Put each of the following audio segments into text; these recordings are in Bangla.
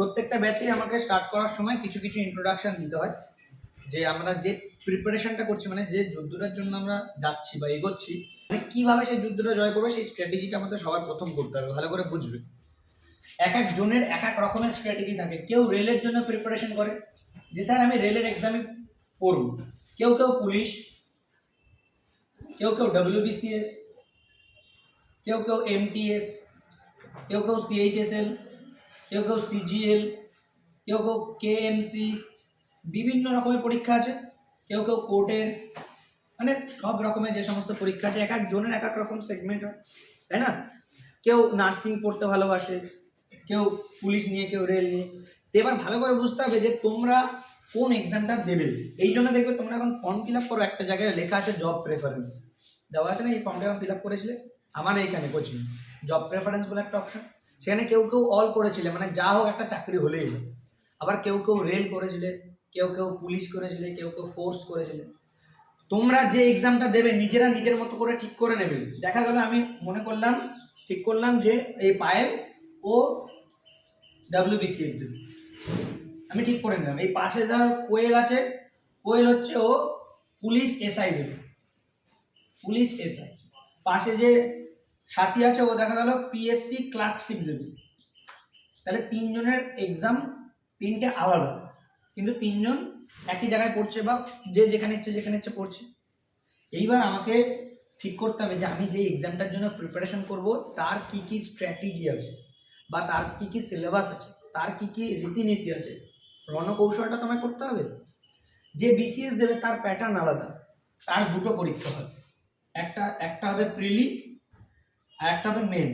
প্রত্যেকটা ব্যাচেই আমাকে স্টার্ট করার সময় কিছু কিছু ইন্ট্রোডাকশন দিতে হয়। যে আমরা যে প্রিপারেশনটা করছি মানে যে যুদ্ধটার জন্য আমরা যাচ্ছি বা এগোচ্ছি মানে কীভাবে সেই যুদ্ধটা জয় করবে, সেই স্ট্র্যাটেজিটা আমাদের সবার প্রথম করতে হবে, ভালো করে বুঝবে। এক এক জনের এক এক রকমের স্ট্র্যাটেজি থাকে। কেউ রেলের জন্য প্রিপারেশন করে, যে স্যার আমি রেলের এক্সামে পড়ব। কেউ কেউ পুলিশ, কেউ কেউ ডব্লিউবিসিএস কেউ কেউ এমটিএস কেউ কেউ সিএইচএসএল কেউ কেউ সিজিএল কেউ কেউ কেএমসি বিভিন্ন রকমের পরীক্ষা আছে। কেউ কেউ কোর্টের মানে সব রকমের যে সমস্ত পরীক্ষা আছে, এক এক জনের এক এক রকম সেগমেন্ট হয়, তাই না? কেউ নার্সিং পড়তে ভালোবাসে, কেউ পুলিশ নিয়ে, কেউ রেল নিয়ে। এবার ভালো করে বুঝতে হবে যে তোমরা কোন এক্সামটা দেবে। এই জন্য দেখবে তোমরা এখন ফর্ম ফিল আপ করো, একটা জায়গায় লেখা আছে জব প্রেফারেন্স দেওয়া আছে না, এই ফর্মটা এখন ফিল আপ করেছিলে? আমার এইখানে কোচিং জব প্রেফারেন্স বলে একটা অপশন সেখানে কেউ কেউ অল করেছিলে মানে যা হোক একটা চাকরি হলেই হলো। আবার কেউ কেউ রেল করেছিলে, কেউ কেউ পুলিশ করেছিলে, কেউ কেউ ফোর্স করেছিলে। তোমরা যে এক্সামটা দেবে, নিজেরা নিজের মতো করে ঠিক করে নেবে। দেখা গেল, আমি মনে করলাম, ঠিক করলাম যে এই পায়েল ও ডাব্লিউবিসিএস দেবে। আমি ঠিক করে নিলাম। এই পাশে ধর কোয়েল আছে, কোয়েল হচ্ছে ও পুলিশ এসআই দেবে। পুলিশ এসআই পাশে যে সাথী আছে, ও দেখা গেল পিএসসি ক্লার্কশিপ দেবে। তাহলে তিনজনের এক্সাম তিনটে আলাদা। কিন্তু তিনজন একই জায়গায় পড়ছে বা যে যেখানে ইচ্ছে যেখানে ইচ্ছে পড়ছে। এইবার আমাকে ঠিক করতে হবে যে আমি যে এক্সামটার জন্য প্রিপারেশন করব, তার কি কি স্ট্র্যাটেজি আছে? বা তার কি কি সিলেবাস আছে? তার কি কি রীতিনীতি আছে? রণকৌশলটা তোমায় করতে হবে। যে বিসিএস দেবে, তার প্যাটার্ন আলাদা। তার দুটো পরীক্ষা হবে। একটা একটা হবে প্রিলি আর একটা হবে মেন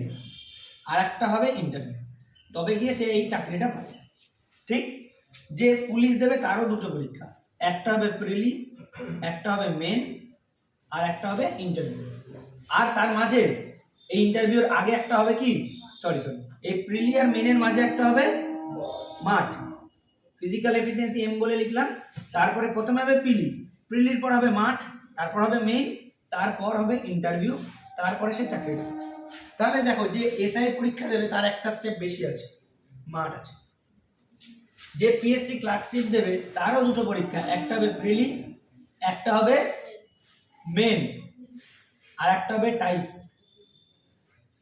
আর একটা হবে ইন্টারভিউ তবে গিয়ে সে এই চাকরিটা পাবে। ঠিক? যে পুলিশ দেবে তারও দুটো পরীক্ষা। একটা হবে প্রিলি একটা হবে মেন আর একটা হবে ইন্টারভিউ আর তার মাঝে এই ইন্টারভিউর আগে একটা হবে কি? সরি সরি এই প্রিলি আর মেনের মাঝে একটা হবে মাঠ। ফিজিক্যাল এফিসিয়েন্সি এম বলে লিখলাম। তারপরে প্রথমে হবে প্রিলি প্রিলির পর হবে মাঠ, তারপর হবে মেইন তারপর হবে ইন্টারভিউ তারপরে সে চাকরি। তাহলে দেখো যে এসআই পরীক্ষা দেবে তার একটা স্টেপ বেশি আছে মাঠ আছে। যে পিএসসি ক্লার্কশিপ দেবে, তারও দুটো পরীক্ষা, একটা হবে প্রিলি একটা হবে মেন আর একটা হবে টাইপ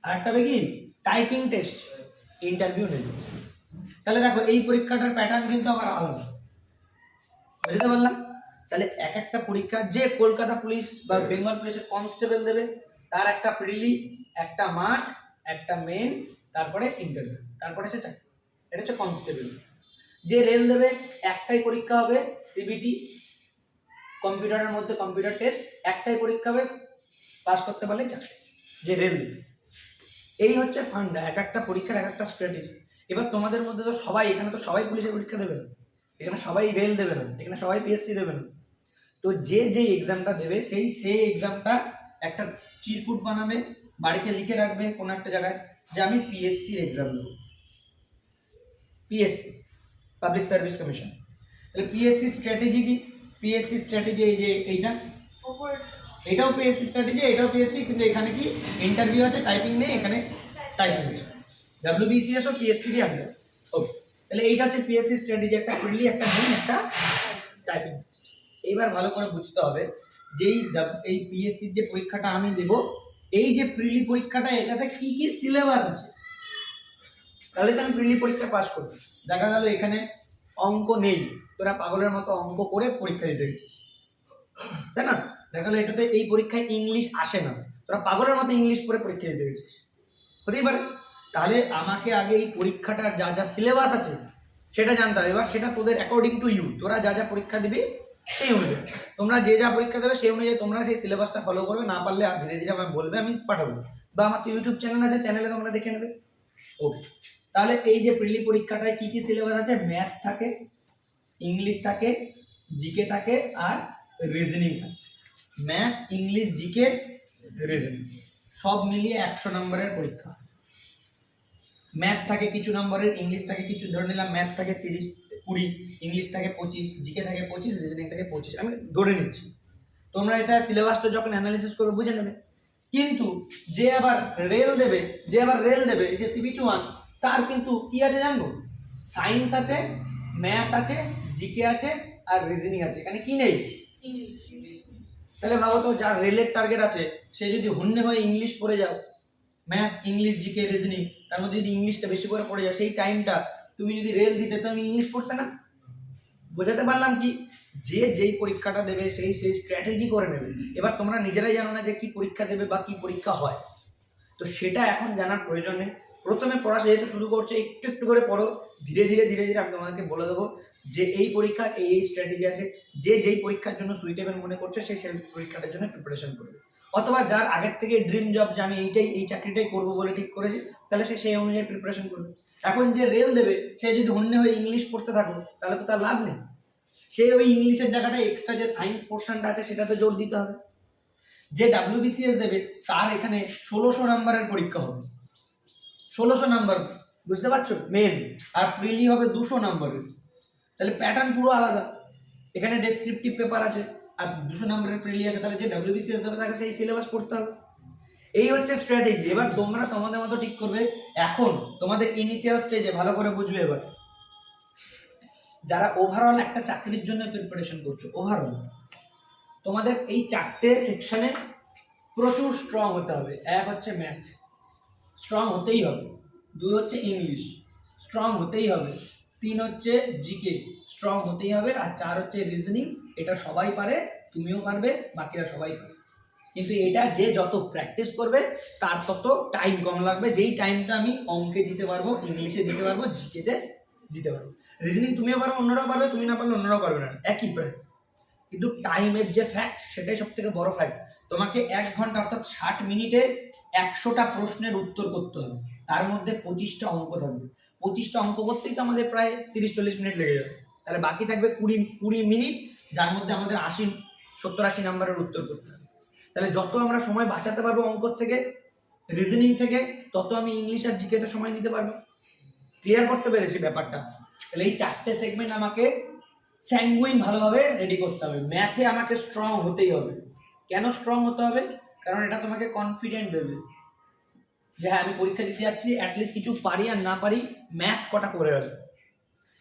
আর একটা হবে কি? টাইপিং টেস্ট ইন্টারভিউ নেবে। তাহলে দেখো, এই পরীক্ষাটার প্যাটার্ন কিন্তু আবার আলাদা। বুঝতে পারলাম? তাহলে এক একটা পরীক্ষা যে কলকাতা পুলিশ বা বেঙ্গল পুলিশের কনস্টেবল দেবে তার একটা প্রিলি, একটা মাঠ, একটা মেন তারপরে ইন্টারভিউ তারপরে সে চাকরি। এটা হচ্ছে কনস্টেবল যে রেল দেবে, একটাই পরীক্ষা হবে সিবিটি কম্পিউটারের মধ্যে কম্পিউটার টেস্ট একটাই পরীক্ষা হবে পাস করতে পারলেই চাকরি। যে রেল দেবে। এই হচ্ছে ফান্ডা এক একটা পরীক্ষার এক একটা স্ট্র্যাটেজি এবার তোমাদের মধ্যে তো সবাই, এখানে তো সবাই পুলিশের পরীক্ষা দেবে না। এখানে সবাই রেল দেবে না। এখানে সবাই পিএসসি দেবে না। তো যে যে এক্সামটা দেবে, সেই সেই এক্সামটা একটা চিরকুট বানাবে বাড়িতে লিখে রাখবে কোনো একটা জায়গায় যে আমি পিএসসির এক্সাম দেবো। পিএসসি পাবলিক সার্ভিস কমিশন তাহলে পিএসসি স্ট্র্যাটেজি কি? পিএসসি স্ট্র্যাটেজি এই যে এইটা। এটাও পিএসসি স্ট্র্যাটেজি এটাও পিএসসি কিন্তু এখানে কি? ইন্টারভিউ আছে টাইপিং নেই এখানে টাইপিং আছে। ডাব্লিউবিসিএস ও পিএসসিরই আন্ডার ওকে তাহলে এইটা হচ্ছে পিএসসি স্ট্র্যাটেজি একটা প্রিলি একটা মেন একটা টাইপিং এইবার ভালো করে বুঝতে হবে যেই এই পিএসসির যে পরীক্ষাটা আমি দেব, এই যে প্রিলি পরীক্ষাটা, এটাতে কি কি সিলেবাস আছে? তাহলে তো আমি প্রিলি পরীক্ষা পাস করব। দেখা গেল এখানে অঙ্ক নেই। তোরা পাগলের মতো অঙ্ক করে পরীক্ষা দিতে গেছিস। তাই না? দেখা গেলো এটাতে এই পরীক্ষায় ইংলিশ আসে না। তোরা পাগলের মতো ইংলিশ করে পরীক্ষা দিতে গেছিস। হতেই পারে। তাহলে আমাকে আগে এই পরীক্ষাটার যা যা সিলেবাস আছে, সেটা জানতে হবে। এবার সেটা তোদের অ্যাকর্ডিং টু ইউ তোরা যা যা পরীক্ষা দিবি সেই অনুযায়ী। তোমরা যে যা পরীক্ষা দেবে সেই অনুযায়ী তোমরা সেই সিলেবাসটা ফলো করবে, না পারলে আর ধীরে ধীরে আমায় বলবে, আমি পাঠাবো। বা আমার তো ইউটিউব চ্যানেল আছে চ্যানেলে তোমরা দেখে নেবে। ওকে তাহলে এই যে প্রিলি পরীক্ষাটায় কি কি সিলেবাস আছে? ম্যাথ থাকে ইংলিশ থাকে জিকে থাকে আর রিজনিং থাকে। ম্যাথ ইংলিশ জিকে রিজনিং সব মিলিয়ে একশো নম্বরের পরীক্ষা। ম্যাথ থাকে কিছু নম্বরের ইংলিশ থাকে কিছু, ধরে নিলাম ম্যাথ থাকে তিরিশ কুড়ি ইংলিশ থাকে পঁচিশ জিকে থাকে পঁচিশ রিজনিং থাকে পঁচিশ আমি ধরে নিচ্ছি। তোমরা এটা সিলেবাসটা যখন অ্যানালিসিস করে বুঝে নেবে। কিন্তু যে আবার রেল দেবে যে আবার রেল দেবে যে সিবি টু ওয়ান তার কিন্তু কি আছে জানব? সায়েন্স আছে ম্যাথ আছে জিকে আছে আর রিজনিং আছে। এখানে কি নেই? তাহলে ভাবো তো যার রেলের টার্গেট আছে সে যদি হন্যে হয়ে ইংলিশ পড়ে যাও ম্যাথ ইংলিশ জিকে রিজনিং তার মধ্যে যদি ইংলিশটা বেশি করে পড়ে যায় সেই টাইমটা তুমি যদি রেল দিতে, তো আমি ইংলিশ পড়তে না? বোঝাতে পারলাম কি? যে যেই পরীক্ষাটা দেবে, সেই সেই স্ট্র্যাটেজি করে নেবে। এবার তোমরা নিজেরাই জানো না যে কি পরীক্ষা দেবে বা কি পরীক্ষা হয়। তো সেটা এখন জানার প্রয়োজন নেই। প্রথমে পড়া যেহেতু শুরু করছে, একটু একটু করে পড়ো। ধীরে ধীরে ধীরে ধীরে আমি তোমাদেরকে বলে দেবো যে এই পরীক্ষার এই এই স্ট্র্যাটেজি আছে। যে যেই পরীক্ষার জন্য সুইটেবল মনে করছে সেই সেই পরীক্ষাটার জন্য প্রিপারেশন করবে অথবা যার আগের থেকে ড্রিম জব যে আমি এইটাই, এই চাকরিটাই করব বলে ঠিক করেছি, তাহলে সে সেই অনুযায়ী প্রিপারেশন করবে। এখন যে রেল দেবে, সে যদি হন্যে হয়ে ইংলিশ পড়তে থাকো, তাহলে তো তার লাভ নেই। সে ওই ইংলিশের জায়গাটা এক্সট্রা যে সায়েন্স পোর্শনটা আছে, সেটাতে জোর দিতে হবে। যে ডাব্লিউবিসিএস দেবে, তার এখানে ষোলোশো নাম্বারের পরীক্ষা হবে। ষোলোশো নাম্বার, বুঝতে পারছ? মেন আর প্রিলি হবে দুশো নাম্বারের। তাহলে প্যাটার্ন পুরো আলাদা। এখানে ডেসক্রিপটিভ পেপার আছে। আর দুশো নাম্বারের প্রিলি আছে, তাহলে যে ডাব্লিউবিসিএস দেবে তাকে সেই সিলেবাস পড়তে হবে। এই হচ্ছে স্ট্র্যাটেজি এবার তোমরা তোমাদের মতো ঠিক করবে। এখন তোমাদের ইনিশিয়াল স্টেজে ভালো করে বুঝবে এবার। যারা ওভারঅল একটা চাকরির জন্য প্রিপারেশন করছ ওভারঅল তোমাদের এই চারটে সেকশনে প্রচুর স্ট্রং হতে হবে। এক হচ্ছে ম্যাথ স্ট্রং হতেই হবে। দুই হচ্ছে ইংলিশ স্ট্রং হতেই হবে। তিন হচ্ছে জিকে স্ট্রং হতেই হবে। আর চার হচ্ছে রিজনিং এটা সবাই পারে, তুমিও পারবে, বাকিরা সবাই পারে। কিন্তু এটা যে যত প্র্যাকটিস করবে, তার তত টাইম কম লাগবে। যেই টাইমটা আমি অঙ্কে দিতে পারব, ইংলিশে দিতে পারব জিকেতে দিতে পারব। রিজনিং তুমিও পারবে অন্যরাও পারবে, তুমি না পারলে অন্যরাও পারবে না। একই প্রায় কিন্তু টাইমের যে ফ্যাক্ট সেটাই সব থেকে বড় ফ্যাক্ট তোমাকে এক ঘণ্টা, অর্থাৎ ষাট মিনিটে একশোটা প্রশ্নের উত্তর করতে হবে। তার মধ্যে পঁচিশটা অঙ্ক থাকবে। পঁচিশটা অঙ্ক করতেই তো আমাদের প্রায় তিরিশ চল্লিশ মিনিট লেগে যাবে। তাহলে বাকি থাকবে কুড়ি কুড়ি মিনিট যার মধ্যে আমাদের আশি, সত্তর, আশি নাম্বারের উত্তর করতে হবে। তাহলে যত আমরা সময় বাঁচাতে পারব অঙ্কর থেকে রিজনিং থেকে, তত আমি ইংলিশ আর জিকেতে সময় নিতে পারব। ক্লিয়ার করতে পেরেছি ব্যাপারটা? তাহলে এই চারটে সেগমেন্ট আমাকে স্যাঙ্গুইন ভালোভাবে রেডি করতে হবে। ম্যাথে আমাকে স্ট্রং হতেই হবে। কেন স্ট্রং হতে হবে? কারণ এটা তোমাকে কনফিডেন্ট দেবে। যে হ্যাঁ আমি পরীক্ষা দিতে যাচ্ছি অ্যাটলিস্ট কিছু পারি আর না পারি ম্যাথ কটা করে আসবে?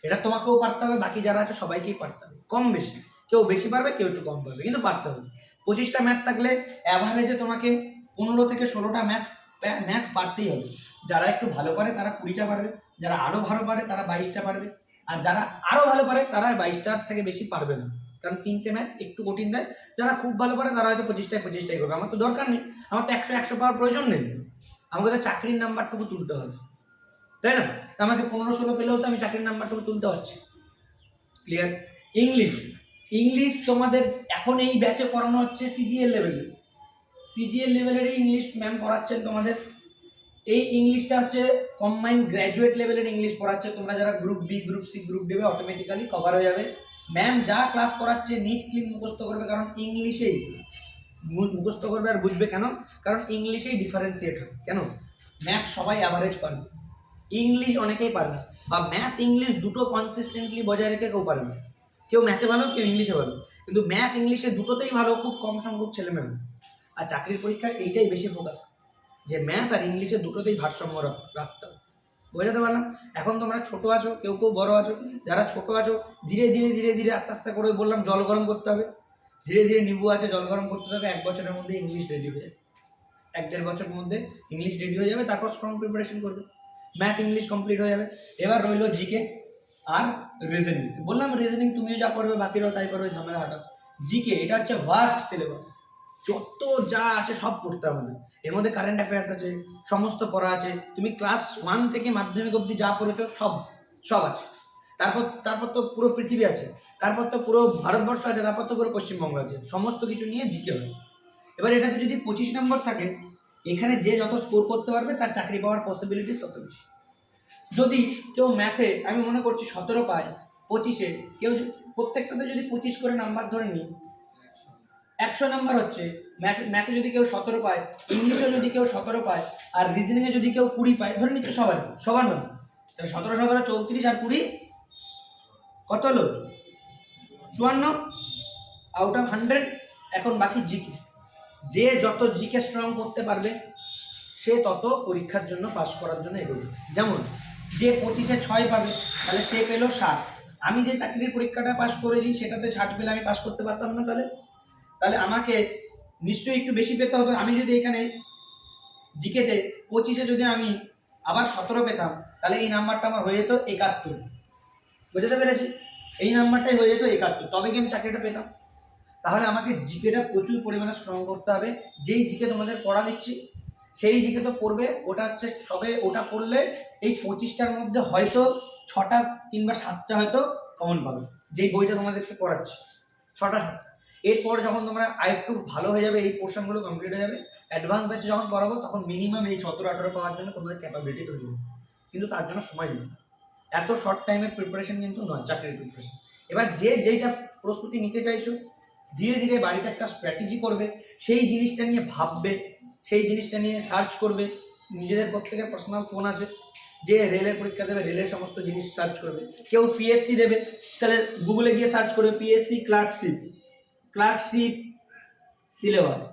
এটা তোমাকেও পারতে হবে, বাকি যারা আছে সবাইকেই পারতে হবে। কম বেশি। কেউ বেশি পারবে, কেউ একটু কম পারবে, কিন্তু পারতে হবে। পঁচিশটা ম্যাথ থাকলে অ্যাভারেজে তোমাকে পনেরো থেকে ষোলোটা ম্যাথ ম্যাথ পারতেই হবে। যারা একটু ভালো পারে, তারা কুড়িটা পারবে। যারা আরও ভালো পারে, তারা বাইশটা পারবে। আর যারা আরও ভালো পারে, তারা বাইশটার থেকে বেশি পারবে না। কারণ তিনটে ম্যাথ একটু কঠিন দেয়। যারা খুব ভালো পারে, তারা হয়তো পঁচিশটায় পঁচিশটাই করবে। আমার তো দরকার নেই। আমার তো একশো একশো পাওয়ার প্রয়োজন নেই। আমাকে তো চাকরির নাম্বারটুকু তুলতে হবে। তাই না? আমাকে পনেরো, ষোলো পেলেও তো আমি চাকরির নাম্বারটুকু তুলতে পারছি। ক্লিয়ার ইংলিশ ইংলিশ তোমাদের এখন এই ব্যাচে পড়ানো হচ্ছে সিজিএল লেভেলে সিজিএল লেভেলের ইংলিশ ম্যাম পড়াচ্ছেন তোমাদের। এই ইংলিশটা হচ্ছে কম্বাইন গ্র্যাজুয়েট লেভেলের ইংলিশ পড়াচ্ছে। তোমরা যারা group B group C group দেবে অটোমেটিক্যালি কভার হয়ে যাবে। ম্যাম যা ক্লাস পড়াচ্ছে নিট ক্লিন মুখস্থ করবে কারণ ইংলিশেই মুখস্থ করবে আর বুঝবে কেন? কারণ ইংলিশেই ডিফারেন্সিয়েট হয় কেন? ম্যাথ সবাই অ্যাভারেজ পারবে। ইংলিশ অনেকেই পারে না। বা ম্যাথ ইংলিশ দুটো কনসিস্টেন্টলি বজায় রেখে কেউ পারে না। কেউ ম্যাথে ভালো, কেউ ইংলিশে ভালো। কিন্তু ম্যাথ ইংলিশে দুটোতেই ভালো, খুব কম সংখ্যক ছেলেমেয়ে। আর চাকরির পরীক্ষায় এইটাই বেশি ফোকাস যে ম্যাথ আর ইংলিশে দুটোতেই ভারসাম্য রাখ- রাখতে হবে বোঝাতে পারলাম? এখন তোমরা ছোটো আছো, কেউ কেউ বড় আছো, যারা ছোট আছো, ধীরে ধীরে ধীরে ধীরে আস্তে আস্তে করে বললাম জল গরম করতে হবে। ধীরে ধীরে নিবু আছে, জল গরম করতে থাকো, এক বছরের মধ্যে ইংলিশ রেডি হয়ে যাবে। এক দেড় বছরের মধ্যে ইংলিশ রেডি হয়ে যাবে, তারপর স্ট্রং প্রিপারেশন করবে। ম্যাথ ইংলিশ কমপ্লিট হয়ে যাবে। এবার রইল জিকে আর রিজনিং বললাম রিজনিং তুমিও যা পড়বে, বাকিরাও তাই পড়বে, ঝামেলা হাঁটা জিকে এটা হচ্ছে ভাস্ট সিলেবাস যত যা আছে সব পড়তে হবে না এর মধ্যে কারেন্ট অ্যাফেয়ার্স আছে, সমস্ত পড়া আছে। তুমি ক্লাস ওয়ান থেকে মাধ্যমিক অবধি যা পড়েছো, সব সব আছে। তারপর তারপর তো পুরো পৃথিবী আছে। তারপর তো পুরো ভারতবর্ষ আছে, তারপর তো পুরো পশ্চিমবঙ্গ আছে। সমস্ত কিছু নিয়ে জিকে হয়। এবার এটাতে যদি পঁচিশ নম্বর থাকে, এখানে যে যত স্কোর করতে পারবে, তার চাকরি পাওয়ার পসিবিলিটিস তত বেশি। যদি কেউ ম্যাথে আমি মনে করছি সতেরো পায়, পঁচিশে, কেউ প্রত্যেকটাতে যদি পঁচিশ করে নাম্বার ধরে নিই, একশো নাম্বার হচ্ছে ম্যাথ- ম্যাথে যদি কেউ সতেরো পায় ইংলিশে যদি কেউ সতেরো পায়, আর রিজনিংয়ে যদি কেউ কুড়ি পায়, ধরে নিচ্ছে সবার সবার নাম তাহলে সতেরো সতেরো চৌত্রিশ আর কুড়ি, কত হলো? চুয়ান্ন? আউট অফ হান্ড্রেড এখন বাকি জিকে। যে যত জিকে স্ট্রং করতে পারবে সে তত পরীক্ষার জন্য পাস করার জন্য এগোবে। যেমন, যে পঁচিশে ছয় পাবে, তাহলে সে পেল ষাট। আমি যে চাকরির পরীক্ষাটা পাশ করেছি, সেটাতে ষাট পেলে আমি পাশ করতে পারতাম না তাহলে? তাহলে আমাকে নিশ্চয়ই একটু বেশি পেতে হবে। আমি যদি এখানে জিকেতে পঁচিশে যদি আমি আবার সতেরো পেতাম, তাহলে এই নাম্বারটা আমার হয়ে যেত একাত্তর। বুঝতে পেরেছি? এই নাম্বারটাই হয়ে যেত একাত্তর। তবে কি আমি চাকরিটা পেতাম? তাহলে আমাকে জিকেটা প্রচুর পরিমাণে স্ট্রং করতে হবে। যেই জিকে তোমাদের পড়া দিচ্ছি সেই জিকে তো পড়বে, ওটা হচ্ছে সবে ওটা পড়লে এই পঁচিশটার মধ্যে হয়তো ছটা কিংবা সাতটা হয়তো কমন পাবে। যেই বইটা তোমাদেরকে পড়াচ্ছে, ছটা সাতটা। এরপর যখন তোমরা আরেকটু ভালো হয়ে যাবে, এই পোর্শনগুলো কমপ্লিট হয়ে যাবে অ্যাডভান্স ব্যাচে যখন পড়াবো, তখন মিনিমাম এই সতেরো আঠারো পাওয়ার জন্য তোমাদের ক্যাপাবিলিটি তৈরি হবে। কিন্তু তার জন্য সময় দিতে এত শর্ট টাইমের প্রিপারেশন কিন্তু নয়, চাকরির প্রিপারেশন এবার যে যেইটা প্রস্তুতি নিতে চাইছো, ধীরে ধীরে বাড়িতে একটা স্ট্র্যাটেজি করবে, সেই জিনিসটা নিয়ে ভাববে সেই জিনিসটা নিয়ে সার্চ করবে। নিজেদের প্রত্যেকের পার্সোনাল ফোন আছে, যে রেলের পরীক্ষা দেবে, রেলের সমস্ত জিনিস সার্চ করবে। কেউ পিএসসি দেবে, তাহলে গুগলে গিয়ে সার্চ করবে পিএসসি ক্লার্কশিপ ক্লার্কশিপ সিলেবাস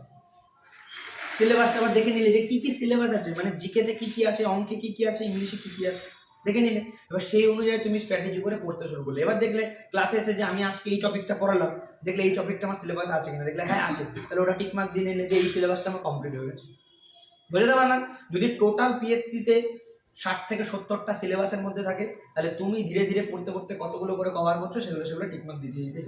সিলেবাসটা আবার দেখে নিলে যে কী কী সিলেবাস আছে মানে জিকেতে কী কী আছে, অঙ্কে কী কী আছে ইংলিশে কী কী আছে। দেখে নিলে। এবার সেই অনুযায়ী তুমি স্ট্র্যাটেজি করে পড়তে শুরু করলে। এবার দেখলে ক্লাসে এসে যে আমি আজকে এই টপিকটা পড়ালাম, দেখলে এই টপিকটা আমার সিলেবাস আছে কিনা? দেখলে হ্যাঁ আছে। তাহলে ওটা টিক মার্ক দিয়ে নিলে যে এই সিলেবাসটা আমার কমপ্লিট হয়ে গেছে। বুঝতে পারলাম যদি টোটাল পিএসসিতে ষাট থেকে সত্তরটা সিলেবাসের মধ্যে থাকে, তাহলে তুমি ধীরে ধীরে পড়তে পড়তে কতগুলো করে কভার করছ, সেগুলো সেগুলো টিকমার্ক দিতে দিতে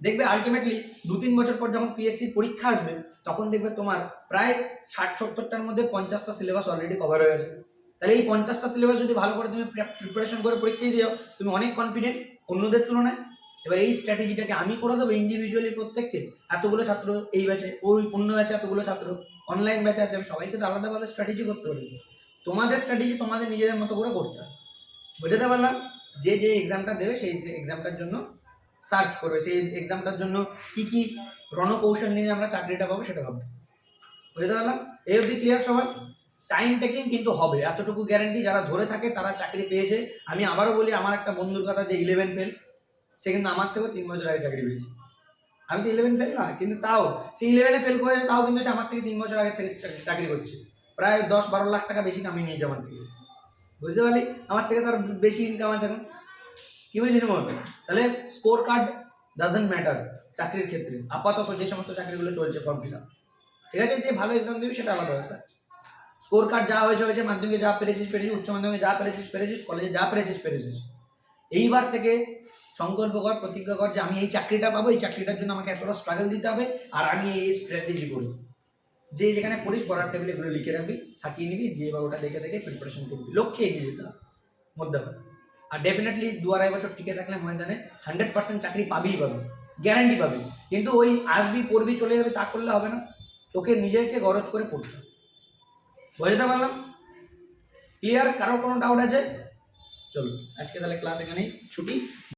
দেখবে আলটিমেটলি দু তিন বছর পর যখন পিএসসি পরীক্ষা আসবে, তখন দেখবে তোমার প্রায় ষাট সত্তরটার মধ্যে পঞ্চাশটা সিলেবাস অলরেডি কভার হয়ে গেছে। তাহলে এই পঞ্চাশটা সিলেবাস যদি ভালো করে তুমি প্রিপারেশন করে পরীক্ষা দিও, তুমি অনেক কনফিডেন্ট অন্যদের তুলনায়। এবার এই স্ট্র্যাটেজিটাকে আমি করে দেবো ইন্ডিভিজুয়ালি প্রত্যেককে। এতগুলো ছাত্র এই ব্যাচে ওই অন্য ব্যাচে এতগুলো ছাত্র অনলাইন ব্যাচে আছে, সবাইকে তো আলাদাভাবে স্ট্র্যাটেজি করতে পারি তোমাদের স্ট্র্যাটেজি তোমাদের নিজেদের মতো করে করতে হবে। বুঝতে পারলাম? যে যে এক্সামটা দেবে, সেই এক্সামটার জন্য সার্চ করবে। সেই এক্সামটার জন্য কি কি রণকৌশল নিয়ে আমরা চাকরিটা পাবো সেটা ভাববে। বুঝতে পারলাম? এই অবধি ক্লিয়ার সবাই টাইম টেকিং কিন্তু হবে। এতটুকু গ্যারেন্টি যারা ধরে থাকে, তারা চাকরি পেয়েছে। আমি আবারও বলি, আমার একটা বন্ধুর কথা যে ইলেভেন ফেল সে কিন্তু আমার থেকেও তিন বছর আগে চাকরি পেয়েছে। আমি তো ইলেভেন ফেল না, কিন্তু তাও, সে ইলেভেনে ফেল করেছে, তাও কিন্তু সে আমার থেকে তিন বছর আগে থেকে চাকরি- করছে। প্রায় দশ বারো লাখ টাকা বেশি কামিয়ে নিয়েছে আমার থেকে। বুঝতে পারলি? আমার থেকে তার বেশি ইনকাম আছে এখন। কি বুঝলি মন? তাহলে স্কোর কার্ড ডাজেন্ট ম্যাটার চাকরির ক্ষেত্রে। আপাতত যে সমস্ত চাকরিগুলো চলছে ফর্ম ফিল আপ ঠিক আছে? যে ভালো এক্সাম দিবি, সেটা আলাদা ব্যাপার। স্কোর কার্ড যা হয়েছে হয়েছে, মাধ্যমিকে যা পেরেছিস পেরেছিস, উচ্চ মাধ্যমিকে যা পেরেছিস পেরেছিস কলেজে যা পেরেছিস পেরেছিস। এইবার থেকে সংকল্প কর প্রতিজ্ঞা কর যে আমি এই চাকরিটা পাবো, এই চাকরিটার জন্য আমাকে এতটা স্ট্রাগল দিতে হবে, আর আমি এই স্ট্র্যাটেজি করি। যে যেখানে পড়িস, পড়ার টেবিলে এগুলো লিখে রাখবি সাকিয়ে নিবি, দিয়ে এবার ওটা দেখে দেখে প্রিপারেশন করবি। লক্ষ্যে এগিয়ে যেতে হবে, মধ্যে। আর ডেফিনেটলি দু আড়াই বছর টিকে থাকলে ময়দানে হান্ড্রেড পার্সেন্ট চাকরি পাবিই পাবি গ্যারান্টি পাবি। কিন্তু ওই আসবি, পড়বি, চলে যাবে, তা করলে হবে না। তোকে নিজেকে গরজ করে পড়তে বুঝতে পারলাম। ক্লিয়ার কারও কোনো ডাউট আছে? চলুন আজকে তাহলে ক্লাস এখানেই ছুটি।